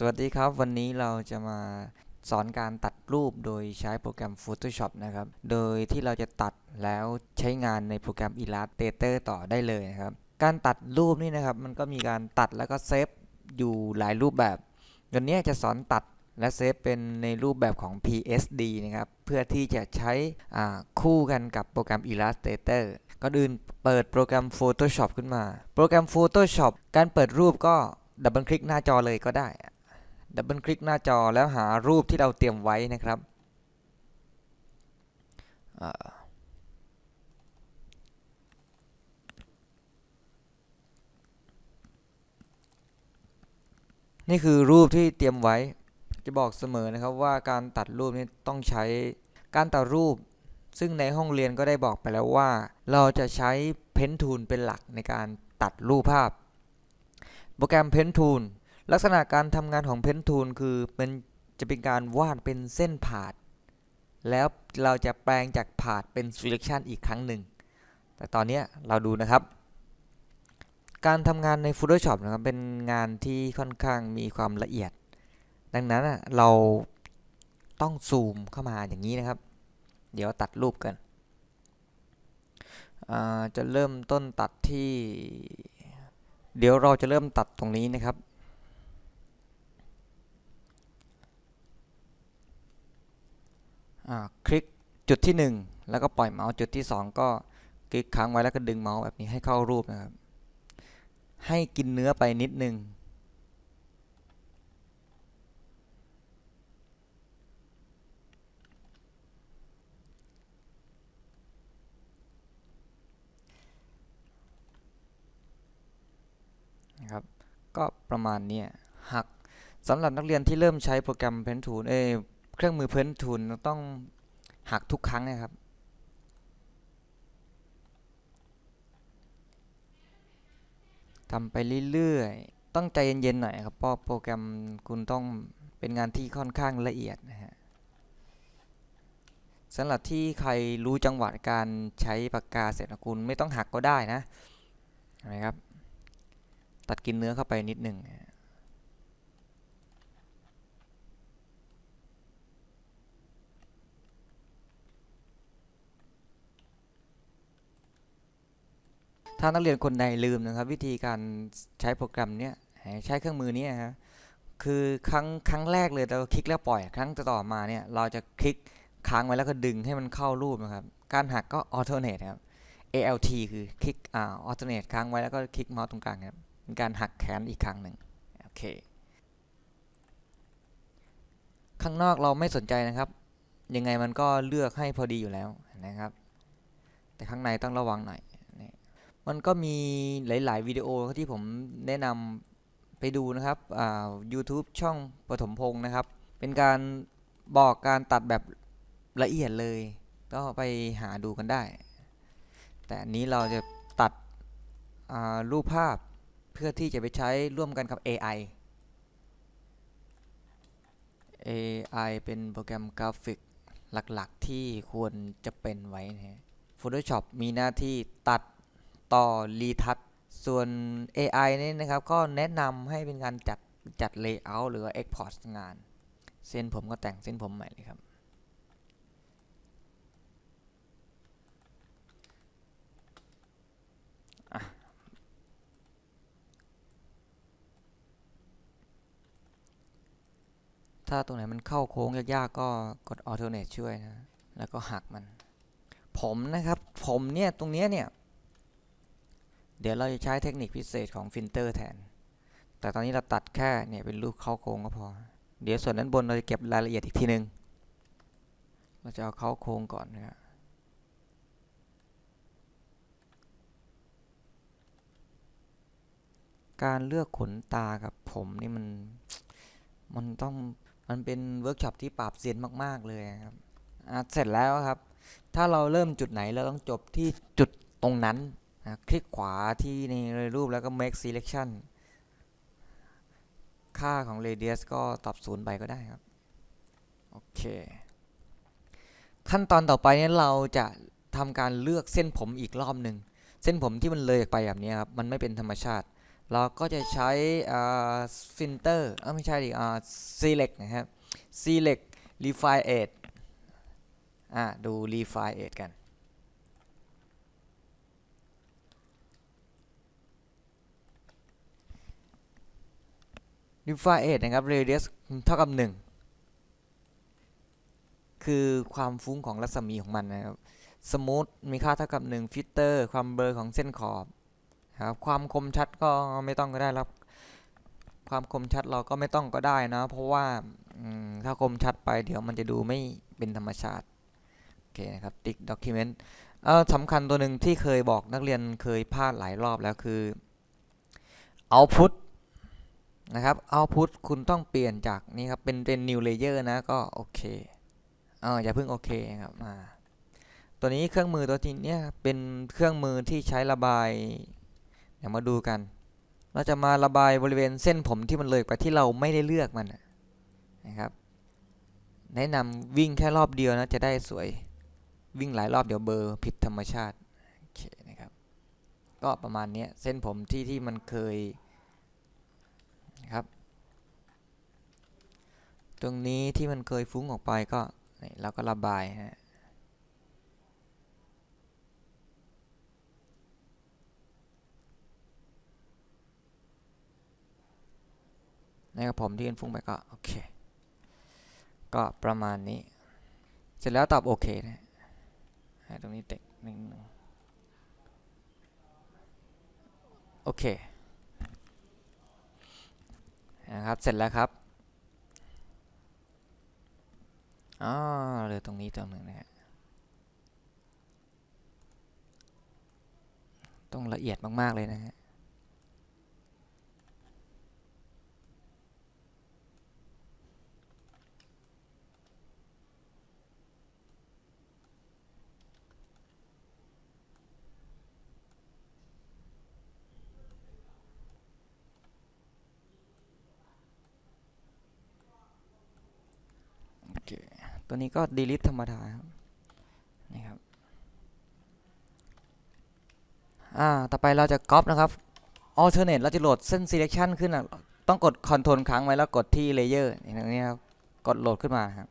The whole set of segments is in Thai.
สวัสดีครับวันนี้เราจะมาสอนการตัดรูปโดยใช้โปรแกรม Photoshop นะครับ โดยที่เราจะตัดแล้วใช้งานในโปรแกรม Illustrator ต่อได้เลยนะครับ การตัดรูปนี่นะครับ มันก็มีการตัดแล้วก็เซฟอยู่หลายรูปแบบ วันนี้จะสอนตัดและเซฟเป็นในรูปแบบของ PSD นะครับ เพื่อที่จะใช้คู่กันกับโปรแกรม Illustrator ก่อนอื่นเปิดโปรแกรม Photoshop ขึ้นมา โปรแกรม Photoshop การเปิดรูปก็ดับเบิลคลิกหน้าจอเลยก็ได้ ดับเบิลคลิกหน้าจอแล้วหารูปที่เราเตรียมไว้นะครับนี่คือรูปที่เตรียมไว้ จะบอกเสมอนะครับว่าการตัดรูปนี้ต้องใช้การตัดรูป ซึ่งในห้องเรียนก็ได้บอกไปแล้วว่า เราจะใช้เพนทูลเป็นหลักในการตัดรูปภาพ โปรแกรมเพนทูล ลักษณะการทำงานของเพนทูลคือเป็นจะเป็นการวาดเป็นเส้นผาด แล้วเราจะแปลงจากผาดเป็น selection อีกครั้งหนึ่ง แต่ตอนนี้เราดูนะครับ การทำงานใน Photoshop นะครับเป็นงานที่ค่อนข้างมีความละเอียด ดังนั้นเราต้องซูมเข้ามาอย่างนี้นะครับ เดี๋ยวตัดรูปกัน จะเริ่มต้นตัดที่ เดี๋ยวเราจะเริ่มตัดตรงนี้นะครับ อ่า คลิกจุดที่ 1 แล้วก็ปล่อยเมาส์จุดที่ 2 ก็คลิกค้างไว้แล้วก็ดึงเมาส์แบบนี้ให้เข้ารูปนะครับ ให้กินเนื้อไปนิดนึงนะครับ ก็ประมาณนี้หักสำหรับนักเรียนที่เริ่มใช้โปรแกรม Pentune เอ เครื่องมือ Pentune ต้องหักทุกครั้งนะครับ ทำไปเรื่อยๆ ต้องใจเย็นๆหน่อยครับ เพราะโปรแกรมคุณต้องเป็นงานที่ค่อนข้างละเอียดนะฮะสำหรับที่ใครรู้จังหวะการใช้ปากกาเสร็จนะคุณไม่ต้องหักก็ได้นะนะครับ ตัดกินเนื้อเข้าไปนิดหนึ่ง ถ้านักเรียนคนใดลืมนะครับ วิธีการใช้โปรแกรมเนี้ยใช้เครื่องมือนี้ฮะคือครั้งครั้งแรกเลยเราคลิกแล้วปล่อย ครั้งต่อมาเนี่ยเราจะคลิกค้างไว้แล้วก็ดึงให้มันเข้ารูปนะครับ การหักก็ alternate ครับ ALT คือคลิกอ่า alternate ค้างไว้แล้วก็คลิกเมาส์ตรงกลางครับเป็นการหักแขนอีกครั้งหนึ่งโอเคข้างนอกเราไม่สนใจนะครับ ยังไงมันก็เลือกให้พอดีอยู่แล้วนะครับ แต่ข้างในต้องระวังหน่อย มันก็มีหลาย ๆ วิดีโอที่ผมแนะนำไปดูนะครับอ่า YouTube ช่องปฐมพงศ์นะครับ เป็นการบอกการตัดแบบละเอียดเลย ก็ไปหาดูกันได้ แต่อันนี้เราจะตัดรูปภาพเพื่อที่จะไปใช้ร่วมกันกับ AI AI เป็นโปรแกรมกราฟิกหลัก ๆ ที่ควรจะเป็นไว้นะ Photoshop มีหน้าที่ตัด ต่อรีทัชส่วน AI นี่นะครับ ก็แนะนำให้เป็นการจัดจัด Layout หรือว่า Export งาน เส้นผมก็แต่งเส้นผมใหม่เลยครับถ้าตรงไหนมันเข้าโค้งยากๆก็กด alternate ช่วยนะ แล้วก็หักมัน ผมนะครับ ผมเนี่ย ตรงเนี้ยเนี่ย เดี๋ยวเราจะใช้เทคนิคพิเศษของฟิลเตอร์แทน แต่ตอนนี้เราตัดแค่เนี่ยเป็นรูปเข้าโค้งก็พอ เดี๋ยวส่วนด้านบนเราจะเก็บรายละเอียดอีกทีนึง เราจะเอาเข้าโค้งก่อนนะครับการเลือกขนตากับผมนี่มัน มันต้อง มันเป็นเวิร์กช็อปที่ปราบเซียนมาก ๆ เลยครับอะเสร็จแล้วครับ ถ้าเราเริ่มจุดไหนเราต้องจบที่จุดตรงนั้น นะคลิกขวาที่ในรูปแล้วก็ make selection ค่าของ radius ก็ตอบศูนย์ไปก็ได้ครับ โอเค ขั้นตอนต่อไปนี่ยเราจะทำการเลือกเส้นผมอีกรอบหนึ่ง เส้นผมที่มันเลยออกไปแบบนี้ครับ มันไม่เป็นธรรมชาติ เราก็จะใช้ filter เอ้าไม่ใช่ดิอ่า select นะครับ select refine edge อ่าดู refine edge กัน refine edge นะครับ radius เท่ากับ 1 คือความฟุ้งของรัศมีของมันนะครับ smooth มีค่าเท่ากับ1 filter ความเบลอของเส้นขอบครับความคมชัดก็ไม่ต้องก็ได้ครับ ความคมชัดเราก็ไม่ต้องก็ได้นะ เพราะว่าถ้าคมชัดไปเดี๋ยวมันจะดูไม่เป็นธรรมชาติโอเคนะครับติ๊ก document เอ่อสำคัญตัวหนึ่งที่เคยบอกนักเรียนเคยพลาดหลายรอบแล้วคือ output นะครับ output คุณต้องเปลี่ยนจากนี่ครับ เป็นเป็น new layer นะ ก็โอเคเอออย่าเพิ่งโอเคครับอ่าตัวนี้เครื่องมือตัวที่เนี้ยเป็นเครื่องมือที่ใช้ระบายเดี๋ยวมาดูกัน เราจะมาระบายบริเวณเส้นผมที่มันเลยไปที่เราไม่ได้เลือกมันนะครับ แนะนำวิ่งแค่รอบเดียวนะจะได้สวยวิ่งหลายรอบเดี๋ยวเบอร์ผิดธรรมชาติโอเคนะครับ ก็ประมาณนี้เส้นผมที่ที่มันเคย ครับ ตรงนี้ที่มันเคยฟุ้งออกไปก็เราก็ระบายฮะนะครับผมที่เป็นฟุ้งไปก็โอเค ก็ประมาณนี้ เสร็จแล้วตอบโอเคนะให้ตรงนี้เต็กนิดนึงโอเค นะครับ เสร็จแล้วครับอ๋อเหลือตรงนี้ตรงหนึ่งนะฮะต้องละเอียดมาก ๆ เลยนะฮะ โอเค ตัวนี้ก็ delete ธรรมดาครับนี่ครับอ่าต่อไปเราจะ copy นะครับ alternate เราจะโหลดเส้น selection ขึ้นอะต้องกด control ค้างไว้แล้วกดที่ layer นี่ตรงนี้ครับกดโหลดขึ้นมาครับ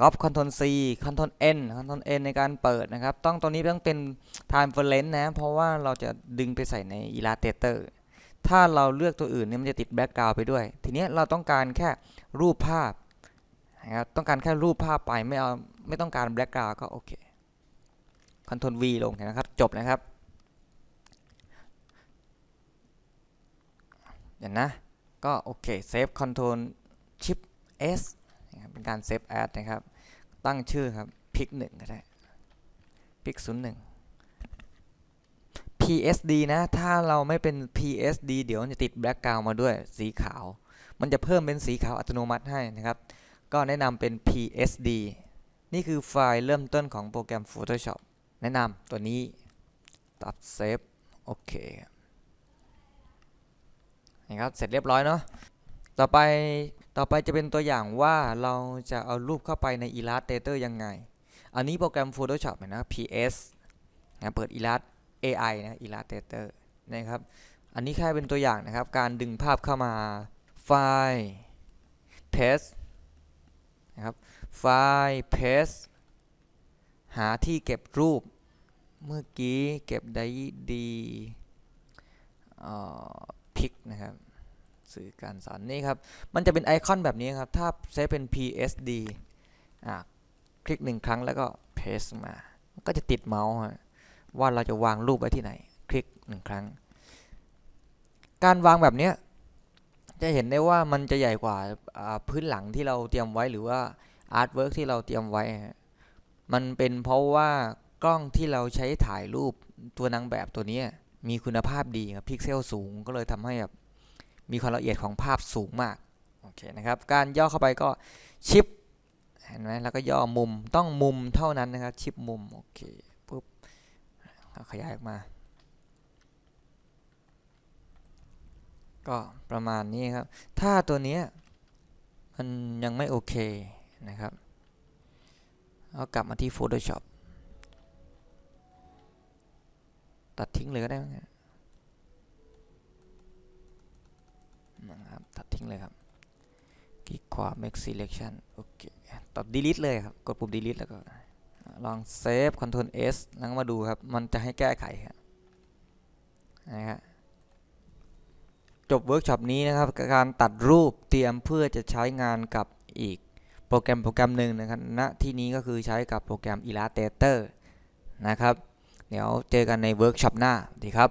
copy control C control N control N ในการเปิดนะครับ ต้องตัวนี้ต้องเป็น time reference นะ เพราะว่าเราจะดึงไปใส่ใน Illustrator ถ้าเราเลือกตัวอื่นเนี่ยมันจะติด background ไปด้วย ทีเนี้ยเราต้องการแค่รูปภาพ นะครับต้องการแค่รูปภาพไปไม่เอาไม่ต้องการ background ก็โอเค Ctrl V ลงนะครับ จบนะครับเดี๋ยวนะ ก็โอเค Save Ctrl Shift S นะครับเป็นการ Save As นะครับ ตั้งชื่อครับพิกหนึ่งก็ได้พิกศูนย์หนึ่ง PSD นะ ถ้าเราไม่เป็น PSD เดี๋ยวจะติด background มาด้วยสีขาว มันจะเพิ่มเป็นสีขาวอัตโนมัติให้นะครับ ก็แนะนำเป็น PSD นี่คือไฟล์เริ่มต้นของโปรแกรม Photoshop แนะนำตัวนี้ตัดเซฟโอเคนี่ครับเสร็จเรียบร้อยเนาะต่อไปต่อไปจะเป็นตัวอย่างว่าเราจะเอารูปเข้าไปใน Illustrator ยังไง อันนี้โปรแกรม Photoshop เห็นนะ PS นะเปิด Illust AI นะ Illustrator นะครับ อันนี้แค่เป็นตัวอย่างนะครับ การดึงภาพเข้ามาไฟล์ Test นะครับไฟล์ paste หาที่เก็บรูป เมื่อกี้เก็บได้ดีพิกนะครับสื่อการสอนนี่ครับ มันจะเป็นไอคอนแบบนี้ครับ ถ้าเซฟเป็น PSD อะคลิกหนึ่งครั้งแล้วก็ paste มา ก็จะติดเมาส์ว่าเราจะวางรูปไว้ที่ไหน คลิกหนึ่งครั้ง การวางแบบนี้ จะเห็นได้ว่ามันจะใหญ่กว่าพื้นหลังที่เราเตรียมไว้หรือว่าอาร์ตเวิร์กที่เราเตรียมไว้ มันเป็นเพราะว่ากล้องที่เราใช้ถ่ายรูปตัวนางแบบตัวนี้มีคุณภาพดีครับพิกเซลสูงก็เลยทำให้แบบมีความละเอียดของภาพสูงมากโอเคนะครับการย่อเข้าไปก็ชิปเห็นไหมแล้วก็ย่อมุมต้องมุมเท่านั้นนะครับชิปมุมโอเคปุ๊บขยายออกมา ก็ประมาณนี้ครับ ถ้าตัวนี้มันยังไม่โอเคนะครับเอากลับมาที่ Photoshop ตัดทิ้งเลยก็ได้นะครับ ตัดทิ้งเลยครับ คลิกขวา make selection โอเค ตัด delete เลยครับ กดปุ่ม delete แล้วก็ ลอง save control s แล้วมาดูครับ มันจะให้แก้ไขครับนะฮะ จบเวิร์กช็อปนี้นะครับการตัดรูปเตรียมเพื่อจะใช้งานกับอีกโปรแกรมโปรแกรมหนึ่งนะครับณที่นี้ก็คือใช้กับโปรแกรม Illustrator นะครับ เดี๋ยวเจอกันในเวิร์กช็อปหน้าดีครับ